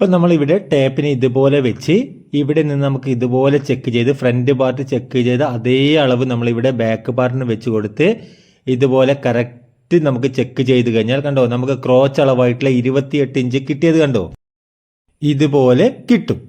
ഇപ്പം നമ്മളിവിടെ ടേപ്പിനെ ഇതുപോലെ വെച്ച് ഇവിടെ നിന്ന് നമുക്ക് ഇതുപോലെ ചെക്ക് ചെയ്ത് ഫ്രണ്ട് പാർട്ട് ചെക്ക് ചെയ്ത് അതേ അളവ് നമ്മളിവിടെ ബാക്ക് പാർട്ടിന് വെച്ച് കൊടുത്ത് ഇതുപോലെ കറക്റ്റ് നമുക്ക് ചെക്ക് ചെയ്ത് കഴിഞ്ഞാൽ കണ്ടോ നമുക്ക് ക്രോച്ച് അളവായിട്ടുള്ള ഇരുപത്തിയെട്ട് ഇഞ്ച് കിട്ടിയത് കണ്ടോ? ഇതുപോലെ കിട്ടും.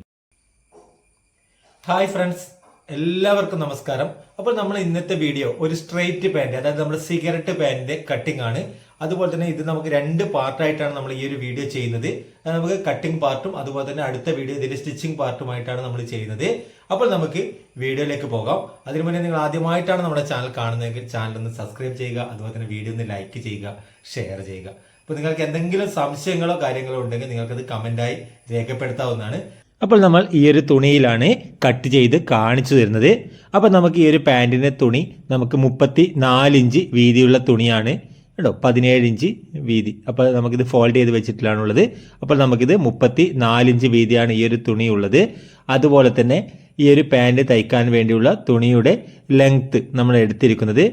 ഹായ് ഫ്രണ്ട്സ് എല്ലാവർക്കും നമസ്കാരം. അപ്പോൾ നമ്മൾ ഇന്നത്തെ വീഡിയോ ഒരു സ്ട്രെയിറ്റ് പാന്റ് അതായത് നമ്മുടെ സിഗരറ്റ് പാൻറിന്റെ കട്ടിംഗ് ആണ്. അതുപോലെ തന്നെ ഇത് നമുക്ക് രണ്ട് പാർട്ടായിട്ടാണ് നമ്മൾ ഈ ഒരു വീഡിയോ ചെയ്യുന്നത്. നമുക്ക് കട്ടിംഗ് പാർട്ടും അതുപോലെ തന്നെ അടുത്ത വീഡിയോ ഇതിന്റെ സ്റ്റിച്ചിങ് പാർട്ടുമായിട്ടാണ് നമ്മൾ ചെയ്യുന്നത്. അപ്പോൾ നമുക്ക് വീഡിയോയിലേക്ക് പോകാം. അതിനു മുന്നേ നിങ്ങൾ ആദ്യമായിട്ടാണ് നമ്മുടെ ചാനൽ കാണുന്നതെങ്കിൽ ചാനൽ ഒന്ന് സബ്സ്ക്രൈബ് ചെയ്യുക. അതുപോലെ തന്നെ വീഡിയോ ഒന്ന് ലൈക്ക് ചെയ്യുക ഷെയർ ചെയ്യുക. അപ്പോൾ നിങ്ങൾക്ക് എന്തെങ്കിലും സംശയങ്ങളോ കാര്യങ്ങളോ ഉണ്ടെങ്കിൽ നിങ്ങൾക്കത് കമന്റായി രേഖപ്പെടുത്താവുന്നതാണ്. അപ്പോൾ നമ്മൾ ഈ ഒരു തുണിയിലാണ് കട്ട് ചെയ്ത് കാണിച്ചു തരുന്നത്. അപ്പോൾ നമുക്ക് ഈ ഒരു പാന്റിന്റെ തുണി നമുക്ക് മുപ്പത്തി നാലിഞ്ച് വീതിയുള്ള തുണിയാണ് കേട്ടോ പതിനേഴ് ഇഞ്ച് വീതി. അപ്പോൾ നമുക്കിത് ഫോൾഡ് ചെയ്ത് വെച്ചിട്ടുള്ളത് അപ്പോൾ നമുക്കിത് മുപ്പത്തി നാലിഞ്ച് വീതിയാണ് ഈ ഒരു തുണി ഉള്ളത് അതുപോലെ തന്നെ ഈ ഒരു പാന്റ് തയ്ക്കാൻ വേണ്ടിയുള്ള തുണിയുടെ ലെങ്ത്ത് നമ്മൾ എടുത്തിരിക്കുന്നത്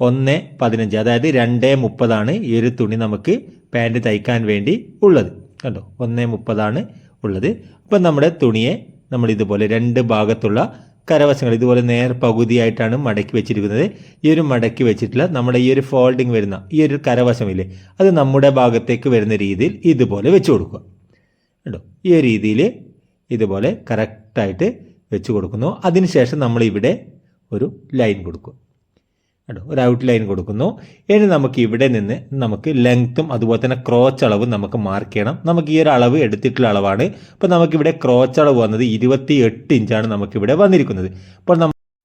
ഒന്ന് പതിനഞ്ച്. അതായത് രണ്ട് മുപ്പതാണ് ഈ ഒരു തുണി നമുക്ക് പാന്റ് തയ്ക്കാൻ വേണ്ടി ഉള്ളത്. കണ്ടോ? ഒന്ന് മുപ്പതാണ് ഉള്ളത്. അപ്പം നമ്മുടെ തുണിയെ നമ്മൾ ഇതുപോലെ രണ്ട് ഭാഗത്തുള്ള കരവശങ്ങൾ ഇതുപോലെ നേർ പകുതിയായിട്ടാണ് മടക്കി വെച്ചിരിക്കുന്നത്. ഈ ഒരു മടക്കി വെച്ചിട്ടുള്ള നമ്മുടെ ഈ ഒരു ഫോൾഡിങ് വരുന്ന ഈ ഒരു കരവശമില്ലേ അത് നമ്മുടെ ഭാഗത്തേക്ക് വരുന്ന രീതിയിൽ ഇതുപോലെ വെച്ച് കൊടുക്കുക. കേട്ടോ ഈ ഒരു രീതിയിൽ ഇതുപോലെ കറക്റ്റായിട്ട് വെച്ച് കൊടുക്കുന്നു. അതിനുശേഷം നമ്മൾ ഇവിടെ ഒരു ലൈൻ കൊടുക്കുക. കേട്ടോ ഒരു ഔട്ട് ലൈൻ കൊടുക്കുന്നു. ഇനി നമുക്ക് ഇവിടെ നിന്ന് നമുക്ക് ലെങ്ത്തും അതുപോലെ തന്നെ ക്രോച്ച് അളവും നമുക്ക് മാർക്ക് ചെയ്യണം. നമുക്ക് ഈ ഒരു അളവ് എടുത്തിട്ടുള്ള അളവാണ്. അപ്പോൾ നമുക്കിവിടെ ക്രോച്ച് അളവ് വന്നത് ഇരുപത്തി എട്ട് ഇഞ്ചാണ് നമുക്കിവിടെ വന്നിരിക്കുന്നത്. അപ്പോൾ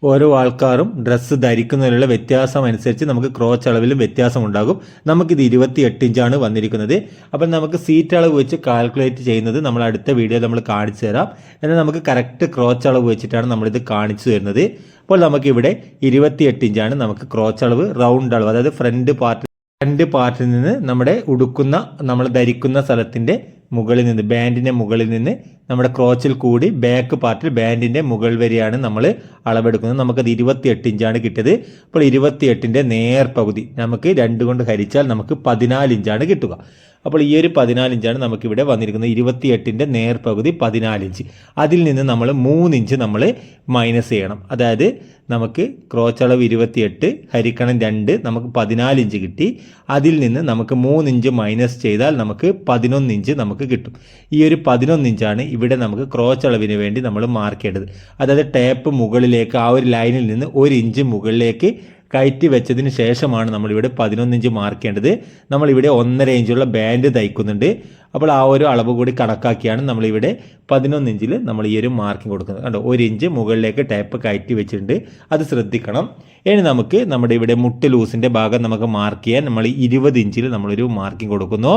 ഓരോ ആൾക്കാരും ഡ്രസ്സ് ധരിക്കുന്നതിനുള്ള വ്യത്യാസം അനുസരിച്ച് നമുക്ക് ക്രോച്ച് അളവിലും വ്യത്യാസം ഉണ്ടാകും നമുക്കിത് ഇരുപത്തി എട്ട് ഇഞ്ചാണ് വന്നിരിക്കുന്നത്. അപ്പം നമുക്ക് സീറ്റ് അളവ് വെച്ച് കാൽക്കുലേറ്റ് ചെയ്യുന്നത് നമ്മൾ അടുത്ത വീഡിയോ നമ്മൾ കാണിച്ചു തരാം. എന്നാൽ നമുക്ക് കറക്റ്റ് ക്രോച്ച് അളവ് വെച്ചിട്ടാണ് നമ്മളിത് കാണിച്ചു തരുന്നത്. അപ്പോൾ നമുക്കിവിടെ ഇരുപത്തി എട്ട് ഇഞ്ചാണ് നമുക്ക് ക്രോച്ച് അളവ് റൗണ്ട് അളവ് അതായത് ഫ്രണ്ട് പാർട്ട് ഫ്രണ്ട് പാർട്ടിൽ നിന്ന് നമ്മുടെ ഉടുക്കുന്ന നമ്മൾ ധരിക്കുന്ന സ്ഥലത്തിന്റെ മുകളിൽ നിന്ന് ബാൻഡിന്റെ മുകളിൽ നിന്ന് നമ്മുടെ ക്രോച്ചിൽ കൂടി ബാക്ക് പാർട്ടിൽ ബാൻഡിന്റെ മുകൾ വരെയാണ് നമ്മൾ അളവെടുക്കുന്നത്. നമുക്കത് ഇരുപത്തിയെട്ട് ഇഞ്ചാണ് കിട്ടിയത്. അപ്പോൾ ഇരുപത്തിയെട്ടിന്റെ നേർ പകുതി നമുക്ക് രണ്ട് കൊണ്ട് ഹരിച്ചാൽ നമുക്ക് പതിനാല് ഇഞ്ചാണ് കിട്ടുക. അപ്പോൾ ഈ ഒരു പതിനാല് ഇഞ്ചാണ് നമുക്കിവിടെ വന്നിരിക്കുന്നത്. ഇരുപത്തിയെട്ടിന്റെ നേർ പകുതി പതിനാല് ഇഞ്ച്. അതിൽ നിന്ന് നമ്മൾ മൂന്ന് ഇഞ്ച് നമ്മൾ മൈനസ് ചെയ്യണം. അതായത് നമുക്ക് ക്രോച്ച് അളവ് ഇരുപത്തിയെട്ട് ഹരിക്കണം രണ്ട് നമുക്ക് പതിനാല് ഇഞ്ച് കിട്ടി. അതിൽ നിന്ന് നമുക്ക് മൂന്ന് ഇഞ്ച് മൈനസ് ചെയ്താൽ നമുക്ക് പതിനൊന്ന് ഇഞ്ച് നമുക്ക് കിട്ടും. ഈ ഒരു പതിനൊന്ന് ഇഞ്ചാണ് ഇവിടെ നമുക്ക് ക്രോച്ച് അളവിന് വേണ്ടി നമ്മൾ മാർക്ക് ചെയ്യേണ്ടത്. അതായത് ടേപ്പ് മുകളിലേക്ക് ആ ഒരു ലൈനിൽ നിന്ന് ഒരു ഇഞ്ച് മുകളിലേക്ക് കയറ്റി വെച്ചതിന് ശേഷമാണ് നമ്മളിവിടെ പതിനൊന്ന് ഇഞ്ച് മാർക്ക് ചെയ്യേണ്ടത്. നമ്മളിവിടെ ഒന്നര ഇഞ്ചുള്ള ബാൻഡ് തയ്ക്കുന്നുണ്ട്. അപ്പോൾ ആ ഒരു അളവ് കൂടി കണക്കാക്കിയാണ് നമ്മളിവിടെ പതിനൊന്ന് ഇഞ്ചിൽ നമ്മൾ ഈ ഒരു മാർക്കിംഗ് കൊടുക്കുന്നത്. കണ്ടോ ഒരു ഇഞ്ച് മുകളിലേക്ക് ടേപ്പ് കയറ്റി വെച്ചിട്ടുണ്ട്. അത് ശ്രദ്ധിക്കണം. ഇനി നമുക്ക് നമ്മുടെ ഇവിടെ മുട്ട് ലൂസിന്റെ ഭാഗം നമുക്ക് മാർക്ക് ചെയ്യാൻ നമ്മൾ ഇരുപത് ഇഞ്ചിൽ നമ്മളൊരു മാർക്കിംഗ് കൊടുക്കുന്നു.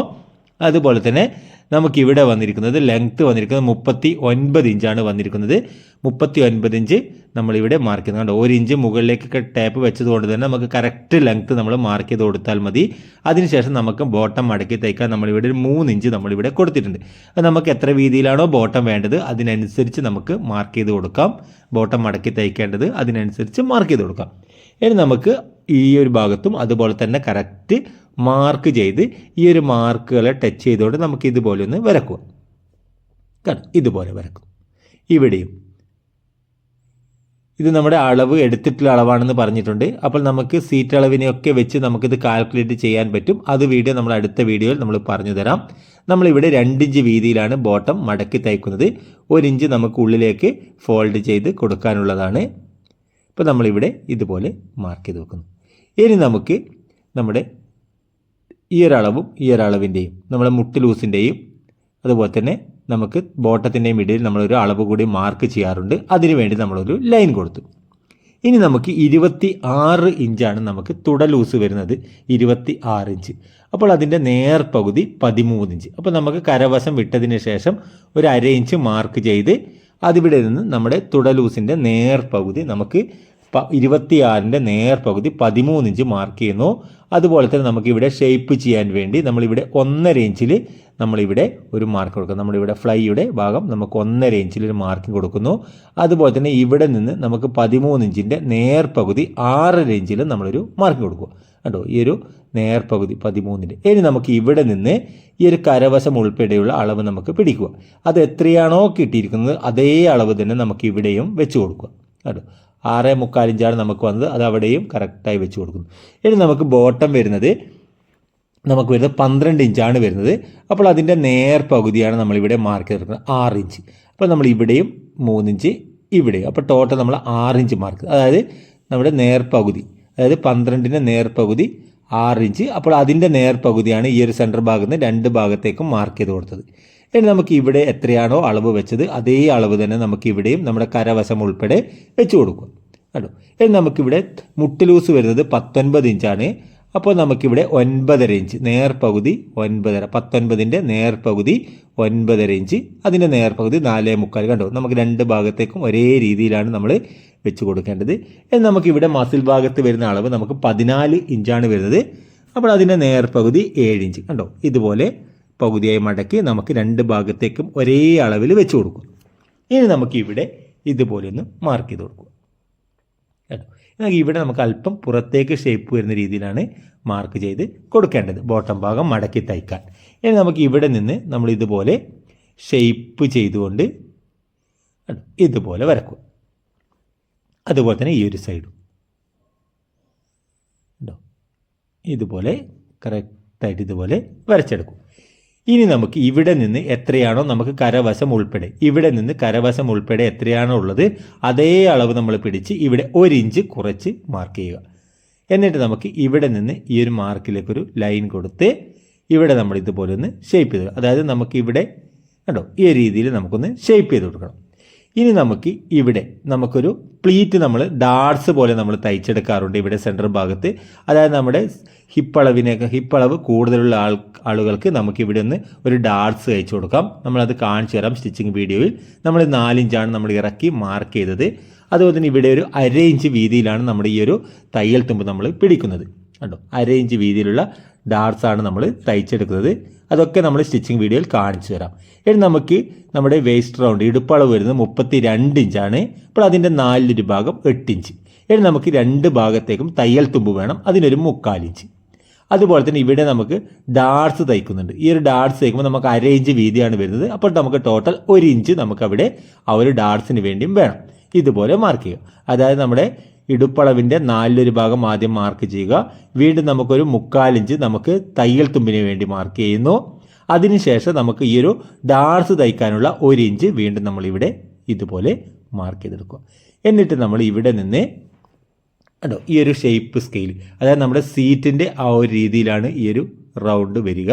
അതുപോലെ തന്നെ നമുക്ക് ഇവിടെ വന്നിരിക്കുന്നത് ലെങ്ത്ത് വന്നിരിക്കുന്നത് മുപ്പത്തി ഒൻപത് ഇഞ്ചാണ് വന്നിരിക്കുന്നത്. മുപ്പത്തി ഒൻപത് ഇഞ്ച് നമ്മളിവിടെ മാർക്ക് ചെയ്യുന്നത് കണ്ടോ ഒരു ഇഞ്ച് മുകളിലേക്കൊക്കെ ടാപ്പ് വെച്ചതുകൊണ്ട് തന്നെ നമുക്ക് കറക്റ്റ് ലെങ്ത്ത് നമ്മൾ മാർക്ക് ചെയ്ത് കൊടുത്താൽ മതി. അതിനുശേഷം നമുക്ക് ബോട്ടം മടക്കി തയ്ക്കാൻ നമ്മളിവിടെ ഒരു മൂന്ന് ഇഞ്ച് നമ്മളിവിടെ കൊടുത്തിട്ടുണ്ട്. അത് നമുക്ക് എത്ര വീതിയിലാണോ ബോട്ടം വേണ്ടത് അതിനനുസരിച്ച് നമുക്ക് മാർക്ക് ചെയ്ത് കൊടുക്കാം. ബോട്ടം മടക്കി തയ്ക്കേണ്ടത് അതിനനുസരിച്ച് മാർക്ക് ചെയ്ത് കൊടുക്കാം. ഇനി നമുക്ക് ഈ ഒരു ഭാഗത്തും അതുപോലെ തന്നെ കറക്റ്റ് മാർക്ക് ചെയ്ത് ഈ ഒരു മാർക്കുകളെ ടച്ച് ചെയ്തുകൊണ്ട് നമുക്ക് ഇതുപോലെ ഒന്ന് വരക്കുക കാരണം ഇതുപോലെ വരക്കും ഇവിടെയും. ഇത് നമ്മുടെ അളവ് എടുത്തിട്ടുള്ള അളവാണെന്ന് പറഞ്ഞിട്ടുണ്ട്. അപ്പോൾ നമുക്ക് സീറ്റ് അളവിനെയൊക്കെ വെച്ച് നമുക്കിത് കാൽക്കുലേറ്റ് ചെയ്യാൻ പറ്റും. അത് വീഡിയോ നമ്മൾ അടുത്ത വീഡിയോയിൽ നമ്മൾ പറഞ്ഞു തരാം. നമ്മളിവിടെ രണ്ടിഞ്ച് വീതിയിലാണ് ബോട്ടം മടക്കി തയ്ക്കുന്നത്. ഒരിഞ്ച് നമുക്ക് ഉള്ളിലേക്ക് ഫോൾഡ് ചെയ്ത് കൊടുക്കാനുള്ളതാണ്. ഇപ്പോൾ നമ്മളിവിടെ ഇതുപോലെ മാർക്ക് ചെയ്ത് വെക്കുന്നു. ഇനി നമുക്ക് നമ്മുടെ ഈ ഒരളവും ഈ ഒരളവിന്റെയും നമ്മുടെ മുട്ട് ലൂസിന്റെയും അതുപോലെ തന്നെ നമുക്ക് ബോട്ടത്തിന്റെയും ഇടയിൽ നമ്മളൊരു അളവ് കൂടി മാർക്ക് ചെയ്യാറുണ്ട്. അതിനു അതിനുവേണ്ടി നമ്മളൊരു ലൈൻ കൊടുത്തു. ഇനി നമുക്ക് ഇരുപത്തി ആറ് ഇഞ്ചാണ് നമുക്ക് തുട ലൂസ് വരുന്നത്. ഇരുപത്തി ആറ് ഇഞ്ച്. അപ്പോൾ അതിന്റെ നേർ പകുതി പതിമൂന്ന് ഇഞ്ച്. അപ്പോൾ നമുക്ക് കരവശം വിട്ടതിന് ശേഷം ഒരു അര ഇഞ്ച് മാർക്ക് ചെയ്ത് അതിവിടെ നിന്ന് നമ്മുടെ തുട ലൂസിന്റെ നേർ പകുതി നമുക്ക് ഇരുപത്തിയാറിന്റെ നേർ പകുതി പതിമൂന്ന് ഇഞ്ച് മാർക്ക് ചെയ്യുന്നു. അതുപോലെ തന്നെ നമുക്കിവിടെ ഷേപ്പ് ചെയ്യാൻ വേണ്ടി നമ്മളിവിടെ ഒന്നര ഇഞ്ചിൽ നമ്മളിവിടെ ഒരു മാർക്ക് കൊടുക്കുന്നു. നമ്മളിവിടെ ഫ്ലൈയുടെ ഭാഗം നമുക്ക് ഒന്നര ഇഞ്ചിൽ ഒരു മാർക്കിംഗ് കൊടുക്കുന്നു. അതുപോലെ തന്നെ ഇവിടെ നിന്ന് നമുക്ക് പതിമൂന്ന് ഇഞ്ചിന്റെ നേർ പകുതി ആറര ഇഞ്ചിൽ നമ്മളൊരു മാർക്കിംഗ് കൊടുക്കുക. കേട്ടോ ഈ ഒരു നേർപകുതി പതിമൂന്നിന്റെ ഇനി നമുക്ക് ഇവിടെ നിന്ന് ഈ ഒരു കരവശം ഉൾപ്പെടെയുള്ള അളവ് നമുക്ക് പിടിക്കുക. അത് എത്രയാണോ കിട്ടിയിരിക്കുന്നത് അതേ അളവ് തന്നെ നമുക്ക് ഇവിടെയും വെച്ച് കൊടുക്കുക. കണ്ടോ? ആറ് മുക്കാൽ ഇഞ്ചാണ് നമുക്ക് വന്നത്. അത് അവിടെയും കറക്റ്റായി വെച്ച് കൊടുക്കുന്നു. ഇനി നമുക്ക് ബോട്ടം വരുന്നത്. നമുക്ക് വരുന്നത് പന്ത്രണ്ട് ഇഞ്ചാണ് വരുന്നത്. അപ്പോൾ അതിന്റെ നേർ പകുതിയാണ് നമ്മളിവിടെ മാർക്ക് ചെയ്തിരിക്കുന്നത്. ആറ് ഇഞ്ച്. അപ്പോൾ നമ്മൾ ഇവിടെയും മൂന്നിഞ്ച് ഇവിടെയും. അപ്പോൾ ടോട്ടൽ നമ്മൾ ആറ് ഇഞ്ച് മാർക്ക് അതായത് നമ്മുടെ നേർ പകുതി. അതായത് പന്ത്രണ്ടിന്റെ നേർ പകുതി ആറ് ഇഞ്ച്. അപ്പോൾ അതിന്റെ നേർ പകുതിയാണ് ഈ ഒരു സെന്റർ ഭാഗത്ത് നിന്ന് രണ്ട് ഭാഗത്തേക്കും മാർക്ക് ചെയ്ത് കൊടുത്തത്. ഇനി നമുക്ക് ഇവിടെ എത്രയാണോ അളവ് വെച്ചത് അതേ അളവ് തന്നെ നമുക്ക് ഇവിടെയും നമ്മുടെ കരവശം ഉൾപ്പെടെ വെച്ച് കൊടുക്കുക കണ്ടോ? ഇനി നമുക്കിവിടെ മുട്ടിലൂസ് വരുന്നത് പത്തൊൻപത് ഇഞ്ചാണ് അപ്പോൾ നമുക്കിവിടെ ഒൻപതര ഇഞ്ച് നേർപകുതി ഒൻപതര പത്തൊൻപതിന്റെ നേർപകുതി ഒൻപതര ഇഞ്ച് അതിന്റെ നേർപകുതി നാലേ മുക്കാൽ. കണ്ടോ? നമുക്ക് രണ്ട് ഭാഗത്തേക്കും ഒരേ രീതിയിലാണ് നമ്മൾ വെച്ച് കൊടുക്കേണ്ടത്. ഇനി നമുക്കിവിടെ മസിൽ ഭാഗത്ത് വരുന്ന അളവ് നമുക്ക് പതിനാല് ഇഞ്ചാണ് വരുന്നത്. അപ്പോൾ അതിന്റെ നേർപകുതി ഏഴ് ഇഞ്ച് കണ്ടോ? ഇതുപോലെ പകുതിയായി മടക്കി നമുക്ക് രണ്ട് ഭാഗത്തേക്കും ഒരേ അളവിൽ വെച്ച് കൊടുക്കും. ഇനി നമുക്കിവിടെ ഇതുപോലെ ഒന്ന് മാർക്ക് ചെയ്ത് കൊടുക്കും. കേട്ടോ? എന്നാൽ ഇവിടെ നമുക്ക് അല്പം പുറത്തേക്ക് ഷേപ്പ് വരുന്ന രീതിയിലാണ് മാർക്ക് ചെയ്ത് കൊടുക്കേണ്ടത്. ബോട്ടം ഭാഗം മടക്കി തയ്ക്കാൻ. ഇനി നമുക്ക് ഇവിടെ നിന്ന് നമ്മൾ ഇതുപോലെ ഷേപ്പ് ചെയ്തുകൊണ്ട് ഇതുപോലെ വരക്കും അതുപോലെ തന്നെ ഈ ഒരു സൈഡും ഇതുപോലെ കറക്റ്റായിട്ട് ഇതുപോലെ വരച്ചെടുക്കും. ഇനി നമുക്ക് ഇവിടെ നിന്ന് എത്രയാണോ നമുക്ക് കരവശം ഉൾപ്പെടെ ഇവിടെ നിന്ന് കരവശം ഉൾപ്പെടെ എത്രയാണോ ഉള്ളത് അതേ അളവ് നമ്മൾ പിടിച്ച് ഇവിടെ ഒരു ഇഞ്ച് കുറച്ച് മാർക്ക് ചെയ്യുക. എന്നിട്ട് നമുക്ക് ഇവിടെ നിന്ന് ഈ ഒരു മാർക്കിലേക്ക് ഒരു ലൈൻ കൊടുത്ത് ഇവിടെ നമ്മൾ ഇതുപോലെ ഒന്ന് ഷേപ്പ് ചെയ്ത് അതായത് നമുക്ക് ഇവിടെ കണ്ടോ ഈ രീതിയിൽ നമുക്കൊന്ന് ഷേപ്പ് ചെയ്ത് കൊടുക്കണം. ഇനി നമുക്ക് ഇവിടെ നമുക്കൊരു പ്ലീറ്റ് നമ്മൾ ഡാർട്സ് പോലെ നമ്മൾ തയ്ച്ചെടുക്കാറുണ്ട് ഇവിടെ സെന്റർ ഭാഗത്ത്. അതായത് നമ്മുടെ ഹിപ്പളവിനെ ഹിപ്പളവ് കൂടുതലുള്ള ആൾ ആളുകൾക്ക് നമുക്ക് ഇവിടെ നിന്ന് ഒരു ഡാർട്സ് തയ്ച്ചു കൊടുക്കാം. നമ്മളത് കാണിച്ചു തരാം സ്റ്റിച്ചിങ് വീഡിയോയിൽ നമ്മൾ നാലിഞ്ചാണ് നമ്മൾ ഇറക്കി മാർക്ക് ചെയ്തത്. അതുപോലെ തന്നെ ഇവിടെ ഒരു അര ഇഞ്ച് വീതിയിലാണ് നമ്മുടെ ഈ ഒരു തയ്യൽ തുമ്പ് നമ്മൾ പിടിക്കുന്നത്. കണ്ടോ? അര ഇഞ്ച് വീതിയിലുള്ള ഡാർട്സ് ആണ് നമ്മൾ തയ്ച്ചെടുക്കുന്നത്. അതൊക്കെ നമ്മൾ സ്റ്റിച്ചിങ് വീഡിയോയിൽ കാണിച്ചു തരാം. ഇനി നമുക്ക് നമ്മുടെ വേസ്റ്റ് റൗണ്ട് ഇടുപ്പളവ് വരുന്നത് മുപ്പത്തി രണ്ട് ഇഞ്ചാണ് അപ്പോൾ അതിന്റെ നാലിലൊരു ഭാഗം എട്ട് ഇഞ്ച് ഇനി നമുക്ക് രണ്ട് ഭാഗത്തേക്കും തയ്യൽ തുമ്പ് വേണം. അതിനൊരു മുക്കാൽ ഇഞ്ച് അതുപോലെ തന്നെ ഇവിടെ നമുക്ക് ഡാർട്സ് തയ്ക്കുന്നുണ്ട്. ഈ ഒരു ഡാർട്സ് തയ്ക്കുമ്പോൾ നമുക്ക് അര ഇഞ്ച് വീതിയാണ് വരുന്നത്. അപ്പോൾ നമുക്ക് ടോട്ടൽ ഒരു ഇഞ്ച് നമുക്ക് അവിടെ ആ ഒരു ഡാർട്സിന് വേണ്ടിയും വേണം. ഇതുപോലെ മാർക്ക് ചെയ്യുക. അതായത് നമ്മുടെ ഇടുപ്പളവിന്റെ നാലിലൊരു ഭാഗം ആദ്യം മാർക്ക് ചെയ്യുക. വീണ്ടും നമുക്കൊരു മുക്കാലിഞ്ച് നമുക്ക് തയ്യൽ തുമ്പിന് വേണ്ടി മാർക്ക് ചെയ്യുന്നു. അതിനുശേഷം നമുക്ക് ഈ ഒരു ഡാർസ് തയ്ക്കാനുള്ള ഒരു ഇഞ്ച് വീണ്ടും നമ്മൾ ഇവിടെ ഇതുപോലെ മാർക്ക് ചെയ്തെടുക്കുക. എന്നിട്ട് നമ്മൾ ഇവിടെ നിന്ന് കേട്ടോ ഈ ഒരു ഷേപ്പ് സ്കെയിൽ അതായത് നമ്മുടെ സീറ്റിന്റെ ആ ഒരു രീതിയിലാണ് ഈ ഒരു റൗണ്ട് വരിക.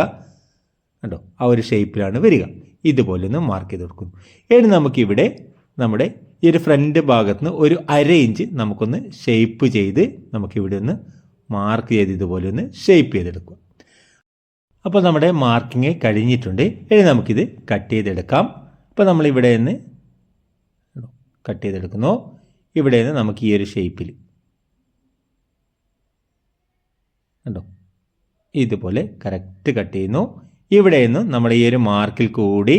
കേട്ടോ ആ ഒരു ഷേപ്പിലാണ് വരിക. ഇതുപോലെ ഒന്ന് മാർക്ക് ചെയ്ത് കൊടുക്കുന്നു ഇനി നമുക്കിവിടെ നമ്മുടെ ഈ ഒരു ഫ്രണ്ട് ഭാഗത്ത് നിന്ന് ഒരു അര ഇഞ്ച് നമുക്കൊന്ന് ഷേപ്പ് ചെയ്ത് നമുക്കിവിടെ ഒന്ന് മാർക്ക് ചെയ്ത് ഇതുപോലെ ഒന്ന് ഷേപ്പ് ചെയ്തെടുക്കുക അപ്പോൾ നമ്മുടെ മാർക്കിങ് കഴിഞ്ഞിട്ടുണ്ട്. ഇനി നമുക്കിത് കട്ട് ചെയ്തെടുക്കാം. അപ്പോൾ നമ്മളിവിടെ നിന്ന് കട്ട് ചെയ്തെടുക്കുന്നു. ഇവിടെ നിന്ന് നമുക്ക് ഈ ഒരു ഷേപ്പിൽ കണ്ടോ? ഇതുപോലെ കറക്റ്റ് കട്ട് ചെയ്യുന്നു. ഇവിടെ നിന്ന് നമ്മൾ ഈ ഒരു മാർക്കിൽ കൂടി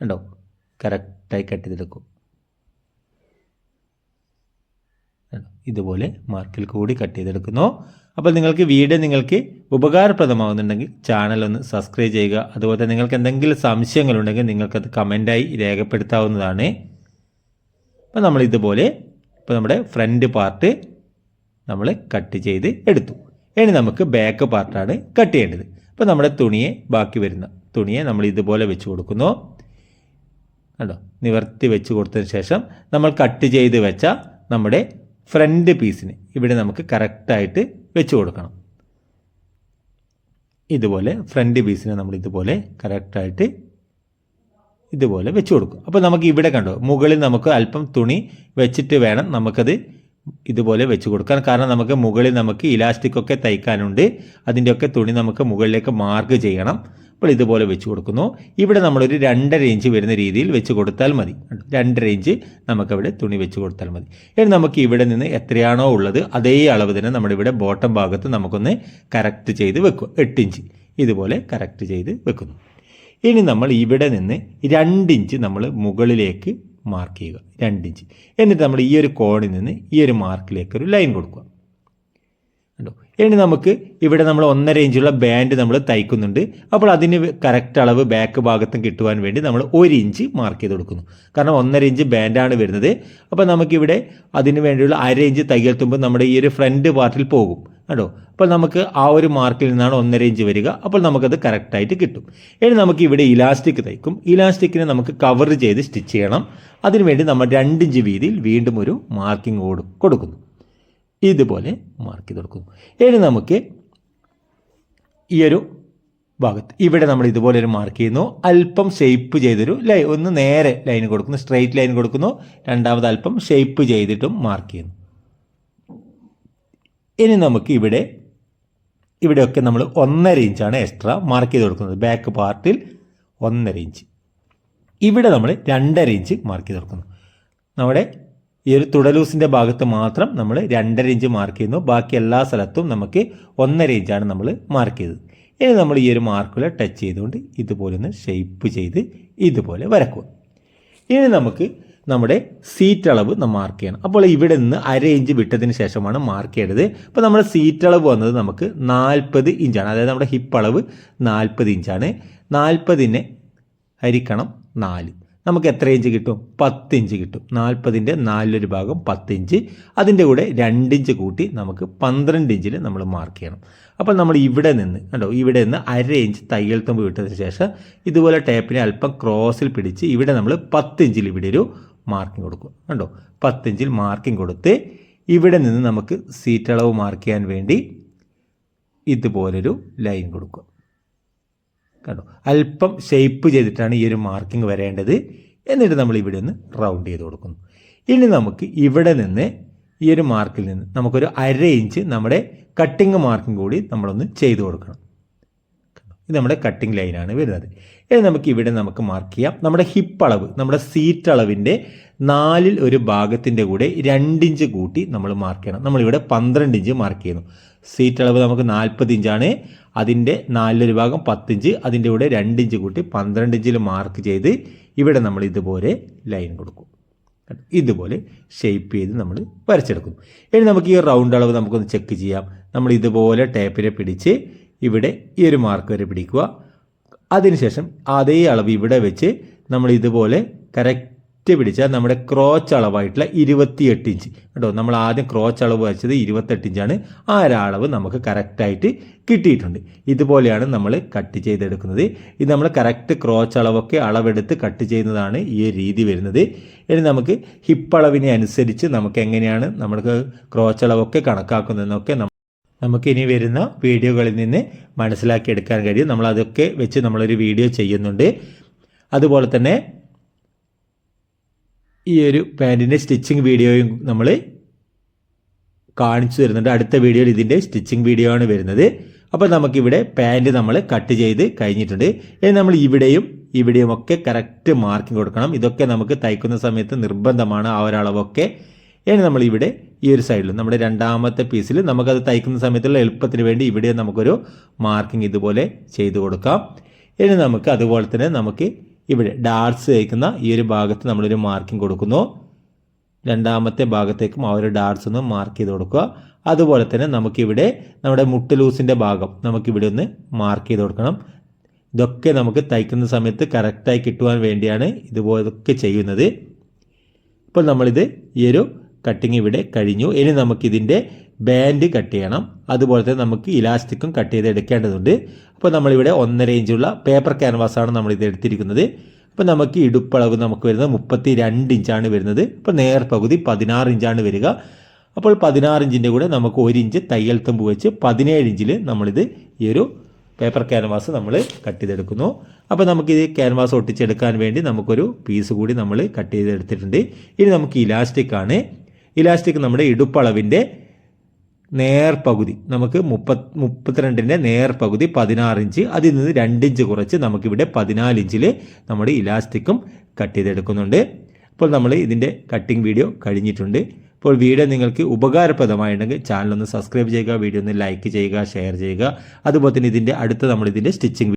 കണ്ടോ? കറക്റ്റായി കട്ട്? ഇതുപോലെ മാർക്കിൽ കൂടി കട്ട് ചെയ്തെടുക്കുന്നു. അപ്പോൾ നിങ്ങൾക്ക് വീഡിയോ നിങ്ങൾക്ക് ഉപകാരപ്രദമാകുന്നുണ്ടെങ്കിൽ ചാനൽ ഒന്ന് സബ്സ്ക്രൈബ് ചെയ്യുക. അതുപോലെ തന്നെ നിങ്ങൾക്ക് എന്തെങ്കിലും സംശയങ്ങളുണ്ടെങ്കിൽ നിങ്ങൾക്കത് കമന്റായി രേഖപ്പെടുത്താവുന്നതാണ്. അപ്പോൾ നമ്മൾ ഇതുപോലെ ഇപ്പോൾ നമ്മുടെ ഫ്രണ്ട് പാർട്ട് നമ്മൾ കട്ട് ചെയ്ത് എടുത്തു. ഇനി നമുക്ക് ബാക്ക് പാർട്ടാണ് കട്ട് ചെയ്യേണ്ടത്. അപ്പോൾ നമ്മുടെ തുണിയെ ബാക്കി വരുന്ന തുണിയെ നമ്മൾ ഇതുപോലെ വെച്ച് കൊടുക്കുന്നു. കണ്ടോ? നിവർത്തി വെച്ച് കൊടുത്തതിന് ശേഷം നമ്മൾ കട്ട് ചെയ്ത് വെച്ച നമ്മുടെ ഫ്രണ്ട് പീസിന് ഇവിടെ നമുക്ക് കറക്റ്റായിട്ട് വെച്ച് കൊടുക്കണം. ഇതുപോലെ ഫ്രണ്ട് പീസിനെ നമ്മൾ ഇതുപോലെ കറക്റ്റായിട്ട് ഇതുപോലെ വെച്ച് കൊടുക്കും. അപ്പോൾ നമുക്ക് ഇവിടെ കണ്ടോ മുകളിൽ നമുക്ക് അല്പം തുണി വെച്ചിട്ട് വേണം നമുക്കത് ഇതുപോലെ വെച്ച് കൊടുക്കാൻ. കാരണം നമുക്ക് മുകളിൽ നമുക്ക് ഇലാസ്റ്റിക് ഒക്കെ തയ്ക്കാനുണ്ട്. അതിന്റെയൊക്കെ തുണി നമുക്ക് മുകളിലേക്ക് മാർക്ക് ചെയ്യണം. അപ്പോൾ ഇതുപോലെ വെച്ച് കൊടുക്കുന്നു. ഇവിടെ നമ്മളൊരു രണ്ടര ഇഞ്ച് വരുന്ന രീതിയിൽ വെച്ച് കൊടുത്താൽ മതി. രണ്ടര ഇഞ്ച് നമുക്കവിടെ തുണി വെച്ച് കൊടുത്താൽ മതി. ഇനി നമുക്ക് ഇവിടെ നിന്ന് എത്രയാണോ ഉള്ളത് അതേ അളവ് തന്നെ നമ്മുടെ ഇവിടെ ബോട്ടം ഭാഗത്ത് നമുക്കൊന്ന് കറക്റ്റ് ചെയ്ത് വെക്കും എട്ട് ഇഞ്ച്. ഇതുപോലെ കറക്റ്റ് ചെയ്ത് വെക്കുന്നു. ഇനി നമ്മൾ ഇവിടെ നിന്ന് രണ്ടിഞ്ച് നമ്മൾ മുകളിലേക്ക് മാർക്ക് ചെയ്യുക. രണ്ടിഞ്ച് എന്നിട്ട് നമ്മൾ ഈ ഒരു കോണിൽ നിന്ന് ഈ ഒരു മാർക്കിലേക്ക് ഒരു ലൈൻ കൊടുക്കുക. ഇനി നമുക്ക് ഇവിടെ നമ്മൾ ഒന്നര ഇഞ്ചുള്ള ബാൻഡ് നമ്മൾ തയ്ക്കുന്നുണ്ട്. അപ്പോൾ അതിന് കറക്റ്റ് അളവ് ബാക്ക് ഭാഗത്തും കിട്ടുവാൻ വേണ്ടി നമ്മൾ ഒരു ഇഞ്ച് മാർക്ക് ചെയ്ത് കൊടുക്കുന്നു. കാരണം ഒന്നര ഇഞ്ച് ബാൻഡാണ് വരുന്നത്. അപ്പോൾ നമുക്കിവിടെ അതിന് വേണ്ടിയുള്ള അര ഇഞ്ച് തയ്യൽ നമ്മുടെ ഈ ഒരു ഫ്രണ്ട് പാർട്ടിൽ പോകും. കേട്ടോ അപ്പോൾ നമുക്ക് ആ ഒരു മാർക്കിൽ നിന്നാണ് ഒന്നര ഇഞ്ച് വരിക. അപ്പോൾ നമുക്കത് കറക്റ്റായിട്ട് കിട്ടും. ഇനി നമുക്ക് ഇവിടെ ഇലാസ്റ്റിക് തയ്ക്കും. ഇലാസ്റ്റിക്കിനെ നമുക്ക് കവർ ചെയ്ത് സ്റ്റിച്ച് ചെയ്യണം. അതിനുവേണ്ടി നമ്മൾ രണ്ട് ഇഞ്ച് വീതിയിൽ വീണ്ടും ഒരു മാർക്കിംഗ് കൊടുക്കുന്നു. ഇതുപോലെ മാർക്ക് ചെയ്ത് കൊടുക്കുന്നു ഇനി നമുക്ക് ഈ ഒരു ഭാഗത്ത് ഇവിടെ നമ്മൾ ഇതുപോലെ ഒരു മാർക്ക് ചെയ്യുന്നു. അല്പം ഷേപ്പ് ചെയ്തൊരു ലൈ ഒന്ന് നേരെ ലൈൻ കൊടുക്കുന്നു സ്ട്രെയിറ്റ് ലൈൻ കൊടുക്കുന്നു. രണ്ടാമത് അല്പം ഷേപ്പ് ചെയ്തിട്ടും മാർക്ക് ചെയ്യുന്നു. ഇനി നമുക്ക് ഇവിടെ ഇവിടെയൊക്കെ നമ്മൾ ഒന്നര ഇഞ്ചാണ് എക്സ്ട്രാ മാർക്ക് ചെയ്ത് കൊടുക്കുന്നത്. ബാക്ക് പാർട്ടിൽ ഒന്നര ഇഞ്ച് ഇവിടെ നമ്മൾ രണ്ടര ഇഞ്ച് മാർക്ക് ചെയ്ത് കൊടുക്കുന്നു. നമ്മുടെ ഈ ഒരു തുടലൂസിന്റെ ഭാഗത്ത് മാത്രം നമ്മൾ രണ്ടര ഇഞ്ച് മാർക്ക് ചെയ്യുന്നു. ബാക്കി എല്ലാ സ്ഥലത്തും നമുക്ക് ഒന്നര ഇഞ്ചാണ് നമ്മൾ മാർക്ക് ചെയ്തത്. ഇനി നമ്മൾ ഈ ഒരു മാർക്കിൽ ടച്ച് ചെയ്തുകൊണ്ട് ഇതുപോലെ ഒന്ന് ഷെയ്പ്പ് ചെയ്ത് ഇതുപോലെ വരക്കുക. ഇനി നമുക്ക് നമ്മുടെ സീറ്റ് അളവ് നമ്മൾ മാർക്ക് ചെയ്യണം. അപ്പോൾ ഇവിടെ നിന്ന് അര ഇഞ്ച് വിട്ടതിന് ശേഷമാണ് മാർക്ക് ചെയ്യേണ്ടത്. അപ്പോൾ നമ്മുടെ സീറ്റ് അളവ് വന്നത് നമുക്ക് നാൽപ്പത് ഇഞ്ചാണ്. അതായത് നമ്മുടെ ഹിപ്പ് അളവ് നാൽപ്പത് ഇഞ്ചാണ്. നാൽപ്പതിനെ ഹരിക്കണം നാല്. നമുക്ക് എത്ര ഇഞ്ച് കിട്ടും? പത്തിഞ്ച് കിട്ടും. നാൽപ്പതിന്റെ നാലിലൊരു ഭാഗം പത്തിഞ്ച് അതിന്റെ കൂടെ രണ്ടിഞ്ച് കൂട്ടി നമുക്ക് പന്ത്രണ്ട് ഇഞ്ചിൽ നമ്മൾ മാർക്ക് ചെയ്യണം. അപ്പോൾ നമ്മൾ ഇവിടെ നിന്ന് കണ്ടോ? ഇവിടെ നിന്ന് അര ഇഞ്ച് തയ്യൽ തുമ്പ് വിട്ടതിന് ശേഷം ഇതുപോലെ ടേപ്പിനെ അല്പം ക്രോസിൽ പിടിച്ച് ഇവിടെ നമ്മൾ പത്തിഞ്ചിൽ ഇവിടെ ഒരു മാർക്കിംഗ് കൊടുക്കും. കണ്ടോ? പത്തിഞ്ചിൽ മാർക്കിംഗ് കൊടുത്ത് ഇവിടെ നിന്ന് നമുക്ക് സീറ്റ് അളവ് മാർക്ക് ചെയ്യാൻ വേണ്ടി ഇതുപോലൊരു ലൈൻ കൊടുക്കുക കണ്ടോ? അല്പം ഷേപ്പ് ചെയ്തിട്ടാണ് ഈ ഒരു മാർക്കിംഗ് വരേണ്ടത്. എന്നിട്ട് നമ്മൾ ഇവിടെ ഒന്ന് റൗണ്ട് ചെയ്ത് കൊടുക്കുന്നു. ഇനി നമുക്ക് ഇവിടെ നിന്ന് ഈ ഒരു മാർക്കിൽ നിന്ന് നമുക്കൊരു അര ഇഞ്ച് നമ്മുടെ കട്ടിങ് മാർക്കിംഗ് കൂടി നമ്മളൊന്ന് ചെയ്തു കൊടുക്കണം. ഇത് നമ്മുടെ കട്ടിംഗ് ലൈനാണ് വരുന്നത്. ഇനി നമുക്ക് ഇവിടെ നമുക്ക് മാർക്ക് ചെയ്യാം. നമ്മുടെ ഹിപ്പ് അളവ് നമ്മുടെ സീറ്റ് അളവിന്റെ നാലിൽ ഒരു ഭാഗത്തിന്റെ കൂടെ രണ്ടിഞ്ച് കൂട്ടി നമ്മൾ മാർക്ക് ചെയ്യണം. നമ്മളിവിടെ പന്ത്രണ്ട് ഇഞ്ച് മാർക്ക് ചെയ്യുന്നു. സീറ്റ് അളവ് നമുക്ക് നാൽപ്പത് ഇഞ്ചാണ് അതിന്റെ നാലിലൊരു ഭാഗം പത്തിഞ്ച് അതിന്റെ കൂടെ രണ്ടിഞ്ച് കൂട്ടി പന്ത്രണ്ട് ഇഞ്ചിൽ മാർക്ക് ചെയ്ത് ഇവിടെ നമ്മൾ ഇതുപോലെ ലൈൻ കൊടുക്കും. ഇതുപോലെ ഷേപ്പ് ചെയ്ത് നമ്മൾ വരച്ചെടുക്കും ഇനി നമുക്ക് ഈ റൗണ്ട് അളവ് നമുക്കൊന്ന് ചെക്ക് ചെയ്യാം. നമ്മൾ ഇതുപോലെ ടേപ്പിനെ പിടിച്ച് ഇവിടെ ഈ ഒരു മാർക്ക് വരെ പിടിക്കുക. അതിനുശേഷം അതേ അളവ് ഇവിടെ വെച്ച് നമ്മൾ ഇതുപോലെ കറക്റ്റ് പിടിച്ചാൽ നമ്മുടെ ക്രോച്ച് അളവായിട്ടുള്ള ഇരുപത്തിയെട്ട് ഇഞ്ച് കേട്ടോ നമ്മൾ ആദ്യം ക്രോച്ച് അളവ് വെച്ചത് ഇരുപത്തെട്ട് ഇഞ്ചാണ് ആ അളവ് നമുക്ക് കറക്റ്റായിട്ട് കിട്ടിയിട്ടുണ്ട്. ഇതുപോലെയാണ് നമ്മൾ കട്ട് ചെയ്തെടുക്കുന്നത്. ഇത് നമ്മൾ കറക്റ്റ് ക്രോച്ച് അളവൊക്കെ അളവെടുത്ത് കട്ട് ചെയ്യുന്നതാണ് ഈ രീതി വരുന്നത്. ഇനി നമുക്ക് ഹിപ്പ് അളവിനെ അനുസരിച്ച് നമുക്ക് എങ്ങനെയാണ് നമ്മൾക്ക് ക്രോച്ച് അളവൊക്കെ കണക്കാക്കുന്നതെന്നൊക്കെ നമുക്ക് ഇനി വരുന്ന വീഡിയോകളിൽ നിന്ന് മനസ്സിലാക്കിയെടുക്കാൻ കഴിയും. നമ്മൾ അതൊക്കെ വെച്ച് നമ്മളൊരു വീഡിയോ ചെയ്യുന്നുണ്ട്. അതുപോലെ തന്നെ ഈ ഒരു പാന്റിന്റെ സ്റ്റിച്ചിങ് വീഡിയോയും നമ്മൾ കാണിച്ചു തരുന്നുണ്ട്. അടുത്ത വീഡിയോയിൽ ഇതിന്റെ സ്റ്റിച്ചിങ് വീഡിയോ ആണ് വരുന്നത്. അപ്പോൾ നമുക്കിവിടെ പാന്റ് നമ്മൾ കട്ട് ചെയ്ത് കഴിഞ്ഞിട്ടുണ്ട്. ഇനി നമ്മൾ ഇവിടെയും ഇവിടെയും ഒക്കെ കറക്റ്റ് മാർക്കിംഗ് കൊടുക്കണം. ഇതൊക്കെ നമുക്ക് തയ്ക്കുന്ന സമയത്ത് നിർബന്ധമാണ് ആ ഒരളവൊക്കെ. ഇനി നമ്മൾ ഇവിടെ ഈ ഒരു സൈഡിൽ നമ്മുടെ രണ്ടാമത്തെ പീസിൽ നമുക്കത് തയ്ക്കുന്ന സമയത്തുള്ള എളുപ്പത്തിന് വേണ്ടി ഇവിടെ നമുക്കൊരു മാർക്കിംഗ് ഇതുപോലെ ചെയ്തു കൊടുക്കാം. ഇനി നമുക്ക് അതുപോലെ തന്നെ നമുക്ക് ഇവിടെ ഡാർട്സ് തയ്ക്കുന്ന ഈ ഒരു ഭാഗത്ത് നമ്മളൊരു മാർക്കിംഗ് കൊടുക്കുന്നു. രണ്ടാമത്തെ ഭാഗത്തേക്കും ആ ഒരു ഡാർട്സ് ഒന്ന് മാർക്ക് ചെയ്ത് കൊടുക്കുക. അതുപോലെ തന്നെ നമുക്കിവിടെ നമ്മുടെ മുട്ടലൂസിന്റെ ഭാഗം നമുക്കിവിടെ ഒന്ന് മാർക്ക് ചെയ്ത് കൊടുക്കണം. ഇതൊക്കെ നമുക്ക് തയ്ക്കുന്ന സമയത്ത് കറക്റ്റായി കിട്ടുവാൻ വേണ്ടിയാണ് ഇതുപോലൊക്കെ ചെയ്യുന്നത്. ഇപ്പോൾ നമ്മളിത് ഈ ഒരു കട്ടിങ് ഇവിടെ കഴിഞ്ഞു. ഇനി നമുക്കിതിന്റെ ബാൻഡ് കട്ട് ചെയ്യണം. അതുപോലെ തന്നെ നമുക്ക് ഇലാസ്റ്റിക്കും കട്ട് ചെയ്ത് എടുക്കേണ്ടതുണ്ട്. അപ്പോൾ നമ്മളിവിടെ ഒന്നര ഇഞ്ചുള്ള പേപ്പർ ക്യാൻവാസാണ് ഇത് എടുത്തിരിക്കുന്നത്. അപ്പോൾ നമുക്ക് ഇടുപ്പളവ് നമുക്ക് വരുന്നത് മുപ്പത്തി രണ്ട് ഇഞ്ചാണ് വരുന്നത്. അപ്പോൾ നേർ പകുതി പതിനാറ് ഇഞ്ചാണ് വരിക. അപ്പോൾ പതിനാറ് ഇഞ്ചിന്റെ കൂടെ നമുക്ക് ഒരു ഇഞ്ച് തയ്യൽ തുമ്പ് വെച്ച് പതിനേഴ് ഇഞ്ചിൽ നമ്മളിത് ഈ ഒരു പേപ്പർ ക്യാൻവാസ് നമ്മൾ കട്ട് ചെയ്തെടുക്കുന്നു. അപ്പോൾ നമുക്കിത് ക്യാൻവാസ് ഒട്ടിച്ചെടുക്കാൻ വേണ്ടി നമുക്കൊരു പീസ് കൂടി നമ്മൾ കട്ട് ചെയ്തെടുത്തിട്ടുണ്ട്. ഇനി നമുക്ക് ഇലാസ്റ്റിക് ആണ്. ഇലാസ്റ്റിക് നമ്മുടെ ഇടുപ്പളവിന്റെ നേർപകുതി. നമുക്ക് മുപ്പത് മുപ്പത്തിരണ്ടിന്റെ നേർപകുതി പതിനാറ് ഇഞ്ച് അതിൽ നിന്ന് രണ്ടിഞ്ച് കുറച്ച് നമുക്കിവിടെ പതിനാല് ഇഞ്ചിൽ നമ്മുടെ ഇലാസ്റ്റിക്കും കട്ട് ചെയ്തെടുക്കുന്നുണ്ട്. അപ്പോൾ നമ്മൾ ഇതിന്റെ കട്ടിംഗ് വീഡിയോ കഴിഞ്ഞിട്ടുണ്ട്. അപ്പോൾ വീഡിയോ നിങ്ങൾക്ക് ഉപകാരപ്രദമായിട്ടുണ്ടെങ്കിൽ ചാനൽ ഒന്ന് സബ്സ്ക്രൈബ് ചെയ്യുക വീഡിയോ ഒന്ന് ലൈക്ക് ചെയ്യുക ഷെയർ ചെയ്യുക. അതുപോലെ തന്നെ ഇതിന്റെ അടുത്ത് നമ്മൾ ഇതിന്റെ സ്റ്റിച്ചിങ്